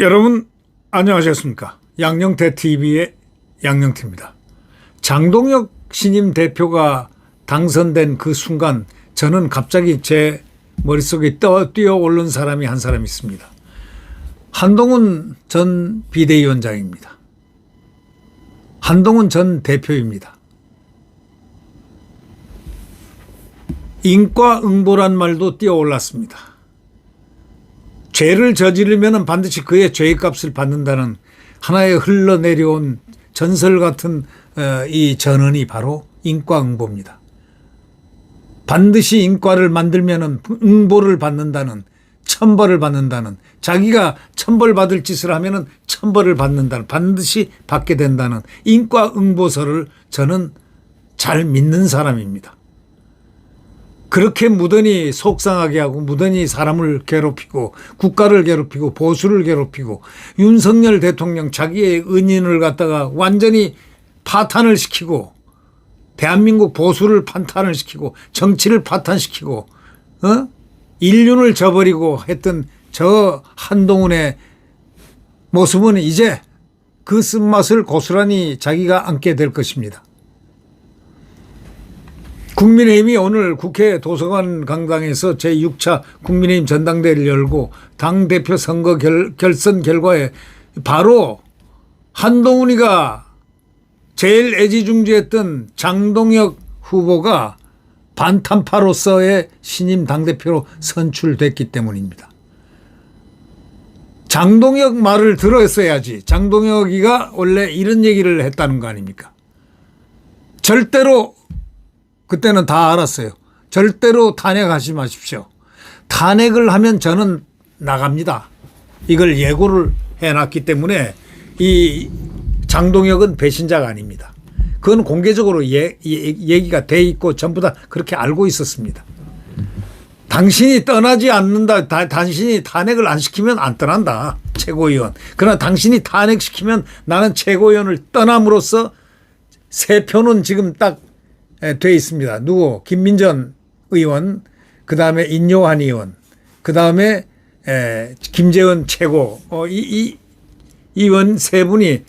여러분 안녕하셨습니까? 양영태 TV의 양영태입니다. 장동혁 신임 대표가 당선된 그 순간 저는 갑자기 제 머릿속에 떠 뛰어 오른 사람이 한 사람 있습니다. 한동훈 전 비대위원장입니다. 한동훈 전 대표입니다. 인과응보란 말도 뛰어올랐습니다. 죄를 저지르면 반드시 그의 죄값을 받는다는 하나의 흘러내려온 전설 같은 어, 이 전언이 바로 인과응보입니다. 반드시 인과를 만들면 응보를 받는다는 천벌을 받는다는 자기가 천벌 받을 짓을 하면은 천벌을 받는다는 반드시 받게 된다는 인과응보서를 저는 잘 믿는 사람입니다. 그렇게 무던히 속상하게 하고 무던히 사람을 괴롭히고 국가를 괴롭히고 보수를 괴롭히고 윤석열 대통령 자기의 은인을 갖다가 완전히 파탄을 시키고 대한민국 보수를 판탄을 시키고 정치를 파탄시키고 어? 인륜을 저버리고 했던 저 한동훈의 모습은 이제 그 쓴맛을 고스란히 자기가 안게 될 것입니다. 국민의힘이 오늘 국회 도서관 강당에서 제6차 국민의힘 전당대회를 열고 당대표 선거 결, 결선 결과에 바로 한동훈이가 제일 애지중지했던 장동혁 후보가 반탄파로서의 신임 당대표로 선출됐기 때문입니다. 장동혁 말을 들었어야지. 장동혁이가 원래 이런 얘기를 했다는 거 아닙니까? 절대로 그때는 다 알았어요. 절대로 탄핵하지 마십시오. 탄핵을 하면 저는 나갑니다. 이걸 예고를 해놨기 때문에 이 장동혁은 배신자가 아닙니다. 그건 공개적으로 예, 예, 얘기가 돼 있고 전부 다 그렇게 알고 있었습니다. 당신이 떠나지 않는다. 다, 당신이 탄핵을 안 시키면 안 떠난다. 최고위원. 그러나 당신이 탄핵시키면 나는 최고위원을 떠남으로써 세 표는 지금 딱 돼 있습니다. 누구? 김민전 의원, 그 다음에 인요한 의원, 그 다음에 김재원 최고, 어, 이, 이 의원 세 분이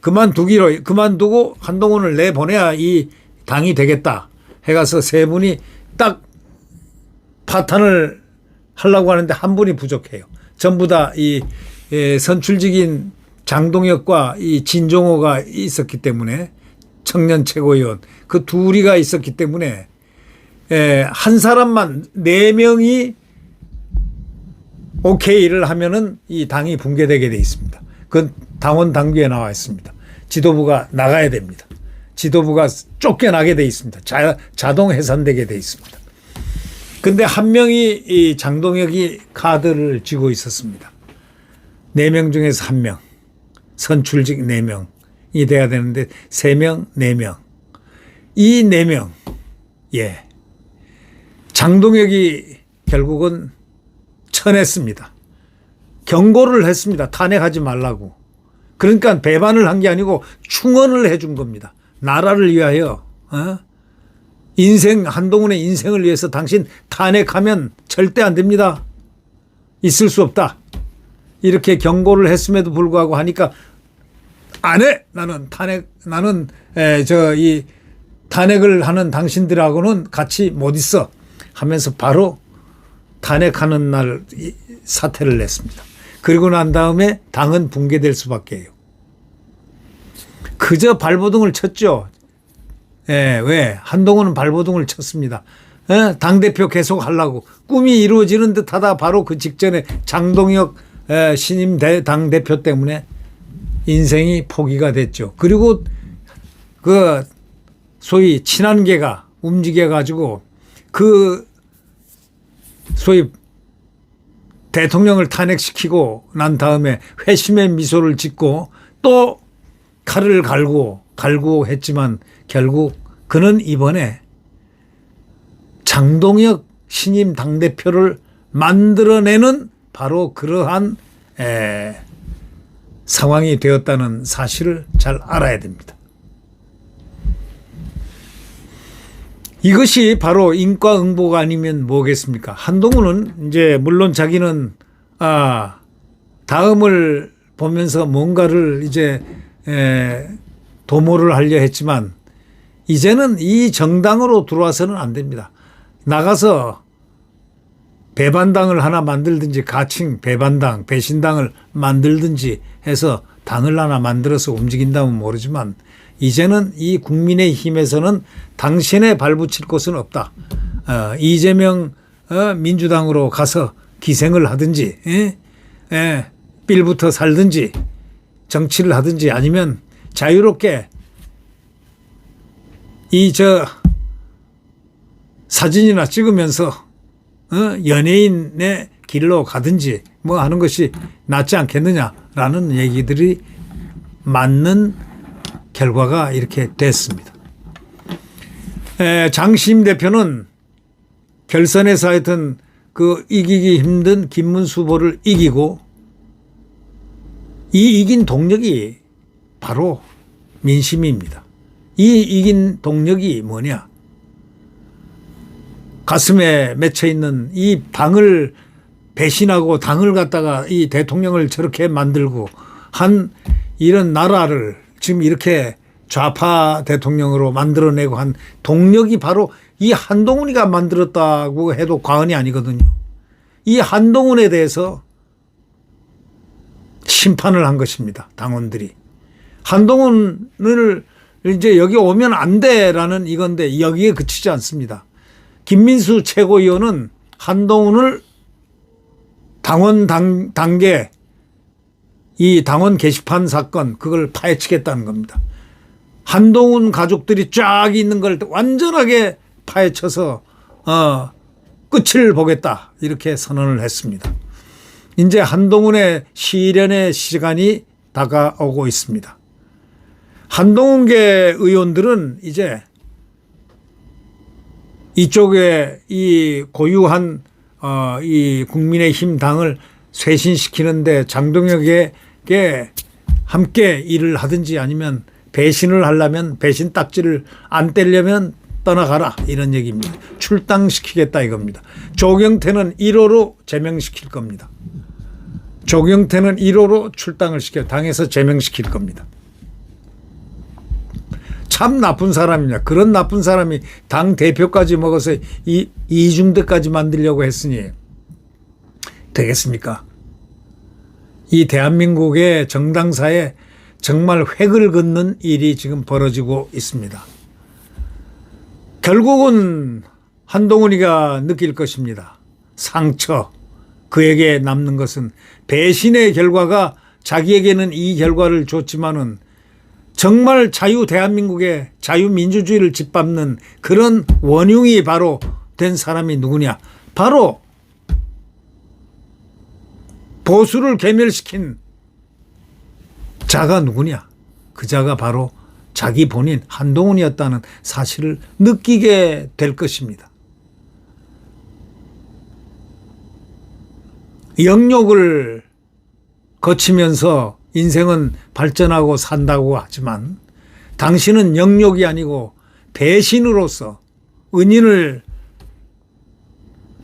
그만두기로, 그만두고 한동훈을 내보내야 이 당이 되겠다. 해가서 세 분이 딱 파탄을 하려고 하는데 한 분이 부족해요. 전부 다 이 선출직인 장동혁과 이 진종호가 있었기 때문에 청년 최고위원 그 둘이가 있었기 때문에 에, 한 사람만 네 명이 오케이를 하면은 이 당이 붕괴되게 돼 있습니다. 그건 당원 당규에 나와 있습니다. 지도부가 나가야 됩니다. 지도부가 쫓겨나게 돼 있습니다. 자, 자동 해산되게 돼 있습니다. 근데 한 명이 이 장동혁이 카드를 쥐고 있었습니다. 네 명 중에서 한 명. 선출직 네명 이 돼야 되는데 세 명, 네 명. 이네 명. 예. 장동혁이 결국은 쳐냈습니다. 경고를 했습니다. 탄핵하지 말라고. 그러니까 배반을 한 게 아니고 충원을 해준 겁니다. 나라를 위하여. 어? 인생 한동훈의 인생을 위해서 당신 탄핵하면 절대 안 됩니다. 있을 수 없다. 이렇게 경고를 했음에도 불구하고 하니까 안 해. 나는 탄핵 나는 저 이 탄핵을 하는 당신들하고는 같이 못 있어 하면서 바로 탄핵하는 날 사퇴를 냈습니다. 그리고 난 다음에 당은 붕괴될 수밖에 해요. 그저 발버둥을 쳤죠. 예, 왜? 한동훈은 발버둥을 쳤습니다. 예, 당대표 계속 하려고. 꿈이 이루어지는 듯 하다 바로 그 직전에 장동혁 예, 신임 당대표 때문에 인생이 포기가 됐죠. 그리고 그 소위 친한계가 움직여 가지고 그 소위 대통령을 탄핵시키고 난 다음에 회심의 미소를 짓고 또 칼을 갈고 갈고 했지만 결국 그는 이번에 장동혁 신임 당대표를 만들어내는 바로 그러한 에, 상황이 되었다는 사실을 잘 알아야 됩니다. 이것이 바로 인과응보가 아니면 뭐겠습니까? 한동훈은 이제 물론 자기는 아 다음을 보면서 뭔가를 이제 에, 도모를 하려 했지만 이제는 이 정당으로 들어와서는 안 됩니다. 나가서 배반당을 하나 만들든지 가칭 배반당, 배신당을 만들든지 해서 당을 하나 만들어서 움직인다면 모르지만 이제는 이 국민의 힘에서는 당신의 발붙일 곳은 없다. 어, 이재명 어, 민주당으로 가서 기생을 하든지, 예? 예, 빌부터 살든지 정치를 하든지 아니면 자유롭게 이 저 사진이나 찍으면서 어? 연예인의 길로 가든지 뭐 하는 것이 낫지 않겠느냐라는 얘기들이 맞는 결과가 이렇게 됐습니다. 에, 장심 대표는 결선에서 하여튼 그 이기기 힘든 김문수 후보를 이기고 이 이긴 동력이 바로 민심입니다. 이 이긴 동력이 뭐냐? 가슴에 맺혀 있는 이 당을 배신하고 당을 갖다가 이 대통령을 저렇게 만들고 한 이런 나라를 지금 이렇게 좌파 대통령으로 만들어내고 한 동력이 바로 이 한동훈이가 만들었다고 해도 과언이 아니거든요. 이 한동훈에 대해서 심판을 한 것입니다. 당원들이. 한동훈을 이제 여기 오면 안 돼라는 이건데 여기에 그치지 않습니다. 김민수 최고위원은 한동훈을 당원 당, 단계 이 당원 게시판 사건 그걸 파헤치겠다는 겁니다. 한동훈 가족들이 쫙 있는 걸 완전하게 파헤쳐서 어, 끝을 보겠다 이렇게 선언을 했습니다. 이제 한동훈의 시련의 시간이 다가오고 있습니다. 한동훈계 의원들은 이제 이쪽에 이 고유한 어, 이 국민의힘 당을 쇄신시키는데 장동혁에게 함께 일을 하든지 아니면 배신을 하려면 배신 딱지를 안 떼려면 떠나가라 이런 얘기입니다. 출당시키겠다 이겁니다. 조경태는 1호로 제명시킬 겁니다. 조경태는 1호로 출당을 시켜 당에서 제명시킬 겁니다. 참 나쁜 사람이냐. 그런 나쁜 사람이 당 대표까지 먹어서 이 이중대까지 만들려고 했으니 되겠습니까? 이 대한민국의 정당사에 정말 획을 긋는 일이 지금 벌어지고 있습니다. 결국은 한동훈이가 느낄 것입니다. 상처. 그에게 남는 것은 배신의 결과가 자기에게는 이 결과를 줬지만은 정말 자유 대한민국의 자유민주주의를 짓밟는 그런 원흉이 바로 된 사람이 누구냐? 바로 보수를 괴멸시킨 자가 누구냐? 그 자가 바로 자기 본인 한동훈이었다는 사실을 느끼게 될 것입니다. 영욕을 거치면서 인생은 발전하고 산다고 하지만 당신은 영욕이 아니고 배신으로서 은인을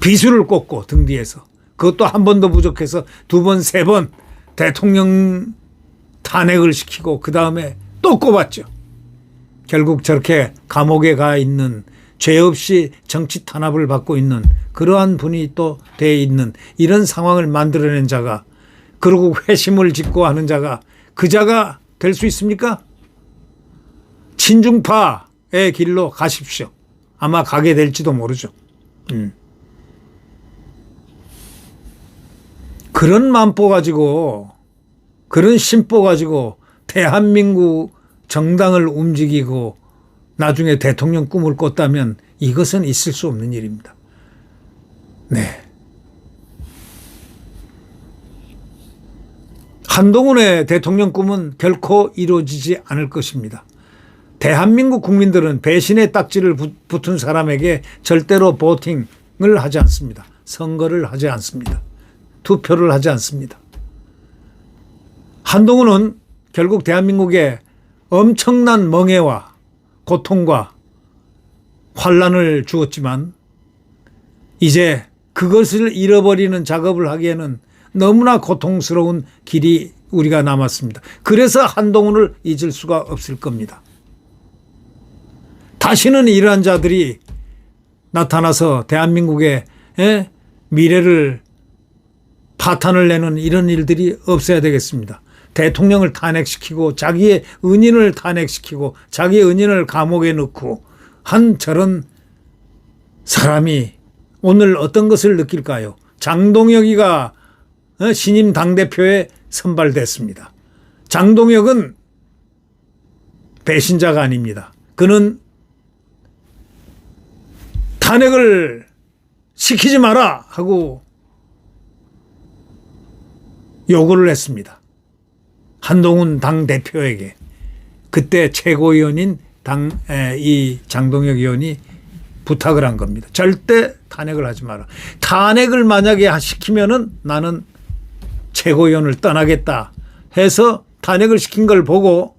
비수를 꽂고 등 뒤에서 그것도 한 번도 부족해서 두 번, 세 번 대통령 탄핵을 시키고 그 다음에 또 꼽았죠. 결국 저렇게 감옥에 가 있는 죄 없이 정치 탄압을 받고 있는 그러한 분이 또 돼 있는 이런 상황을 만들어낸 자가 그리고 회심을 짓고 하는 자가 그 자가 될 수 있습니까? 친중파의 길로 가십시오. 아마 가게 될지도 모르죠. 음. 그런 만보 가지고 그런 심보 가지고 대한민국 정당을 움직이고 나중에 대통령 꿈을 꿨다면 이것은 있을 수 없는 일입니다. 네. 한동훈의 대통령 꿈은 결코 이루어지지 않을 것입니다. 대한민국 국민들은 배신의 딱지를 붙은 사람에게 절대로 보팅을 하지 않습니다. 선거를 하지 않습니다. 투표를 하지 않습니다. 한동훈은 결국 대한민국에 엄청난 멍해와 고통과 환란을 주었지만 이제 그것을 잃어버리는 작업을 하기에는 너무나 고통스러운 길이 우리가 남았습니다. 그래서 한동훈을 잊을 수가 없을 겁니다. 다시는 이러한 자들이 나타나서 대한민국의 예? 미래를 파탄을 내는 이런 일들이 없어야 되겠습니다. 대통령을 탄핵시키고 자기의 은인을 탄핵시키고 자기의 은인을 감옥에 넣고 한 저런 사람이 오늘 어떤 것을 느낄까요? 장동혁이가 어, 신임 당대표에 선발됐습니다. 장동혁은 배신자가 아닙니다. 그는 탄핵을 시키지 마라 하고 요구를 했습니다. 한동훈 당 대표에게 그때 최고위원인 당 이 장동혁 의원이 부탁을 한 겁니다. 절대 탄핵을 하지 마라. 탄핵을 만약에 시키면은 나는 최고위원을 떠나겠다 해서 탄핵을 시킨 걸 보고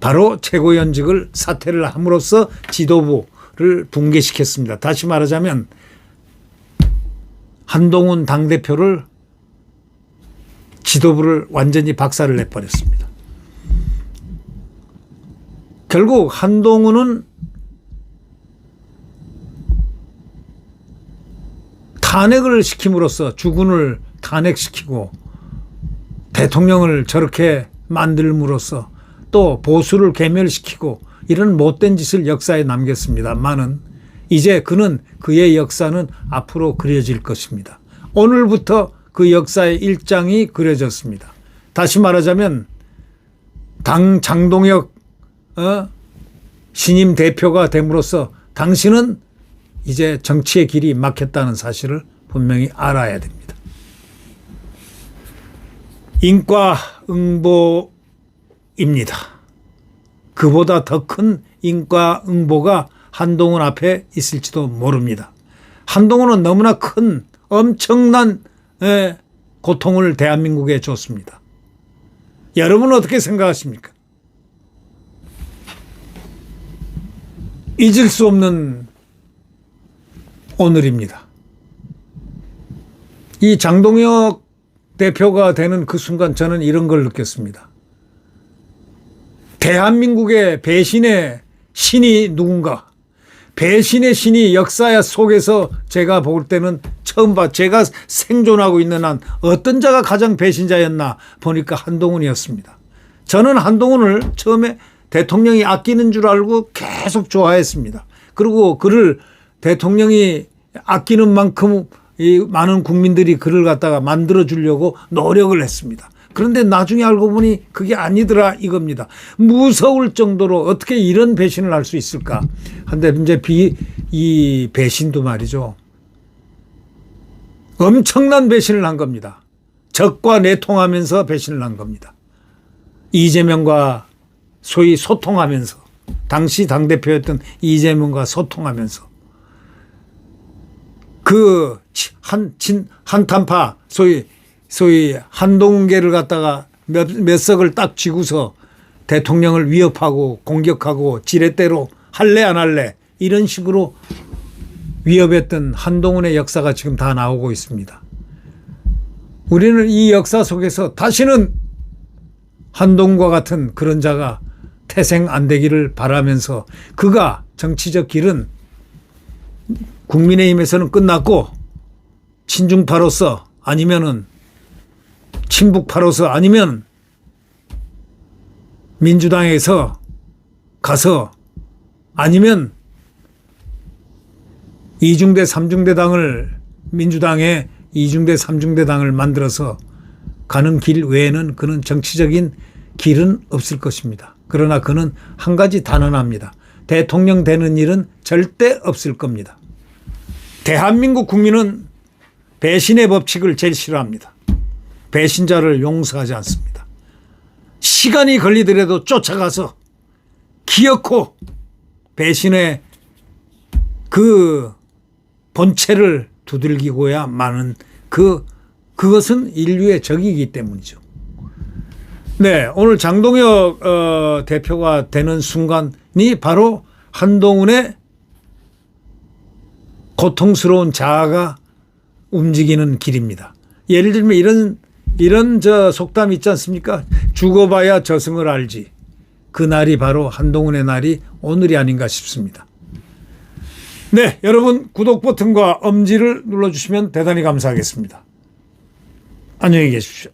바로 최고위원직을 사퇴를 함으로써 지도부를 붕괴시켰습니다. 다시 말하자면 한동훈 당대표를 지도부를 완전히 박살을 내버렸습니다. 결국 한동훈은 탄핵을 시킴으로써 주군을 탄핵시키고 대통령을 저렇게 만들므로써 또 보수를 괴멸시키고 이런 못된 짓을 역사에 남겼습니다만은 이제 그는 그의 역사는 앞으로 그려질 것입니다. 오늘부터 그 역사의 일장이 그려졌습니다. 다시 말하자면 당 장동혁 어? 신임 대표가 됨으로써 당신은 이제 정치의 길이 막혔다는 사실을 분명히 알아야 됩니다. 인과 응보입니다. 그보다 더 큰 인과 응보가 한동훈 앞에 있을지도 모릅니다. 한동훈은 너무나 큰 엄청난 에, 고통을 대한민국에 줬습니다. 여러분은 어떻게 생각하십니까? 잊을 수 없는 오늘입니다. 이 장동혁 대표가 되는 그 순간 저는 이런 걸 느꼈습니다. 대한민국의 배신의 신이 누군가? 배신의 신이 역사 속에서 제가 볼 때는 처음 봐. 제가 생존하고 있는 한 어떤 자가 가장 배신자였나 보니까 한동훈이었습니다. 저는 한동훈을 처음에 대통령이 아끼는 줄 알고 계속 좋아했습니다. 그리고 그를 대통령이 아끼는 만큼 이 많은 국민들이 그를 갖다가 만들어 주려고 노력을 했습니다. 그런데 나중에 알고 보니 그게 아니더라 이겁니다. 무서울 정도로 어떻게 이런 배신을 할 수 있을까? 한데 이제 비, 이 배신도 말이죠. 엄청난 배신을 한 겁니다. 적과 내통하면서 배신을 한 겁니다. 이재명과 소위 소통하면서 당시 당대표였던 이재명과 소통하면서 그 한, 진, 한탄파 소위 소위 한동계를 갖다가 몇, 몇 석을 딱 쥐고서 대통령을 위협하고 공격하고 지렛대로 할래 안 할래 이런 식으로 위협했던 한동훈의 역사가 지금 다 나오고 있습니다. 우리는 이 역사 속에서 다시는 한동과 같은 그런 자가 태생 안 되기를 바라면서 그가 정치적 길은 국민의힘에서는 끝났고 친중파로서 아니면은 친북파로서 아니면 민주당에서 가서 아니면 이중대 삼중대 당을 민주당의 이중대 삼중대 당을 만들어서 가는 길 외에는 그는 정치적인 길은 없을 것입니다. 그러나 그는 한 가지 단언합니다. 대통령 되는 일은 절대 없을 겁니다. 대한민국 국민은 배신의 법칙을 제일 싫어합니다. 배신자를 용서하지 않습니다. 시간이 걸리더라도 쫓아가서 기어코 배신의 그 본체를 두들기고야 마는 그 그것은 인류의 적이기 때문이죠. 네, 오늘 장동혁 어, 대표가 되는 순간이 바로 한동훈의 고통스러운 자아가 움직이는 길입니다. 예를 들면 이런 이런 저 속담 있지 않습니까? 죽어봐야 저승을 알지. 그 날이 바로 한동훈의 날이 오늘이 아닌가 싶습니다. 네, 여러분 구독 버튼과 엄지를 눌러주시면 대단히 감사하겠습니다. 안녕히 계십시오.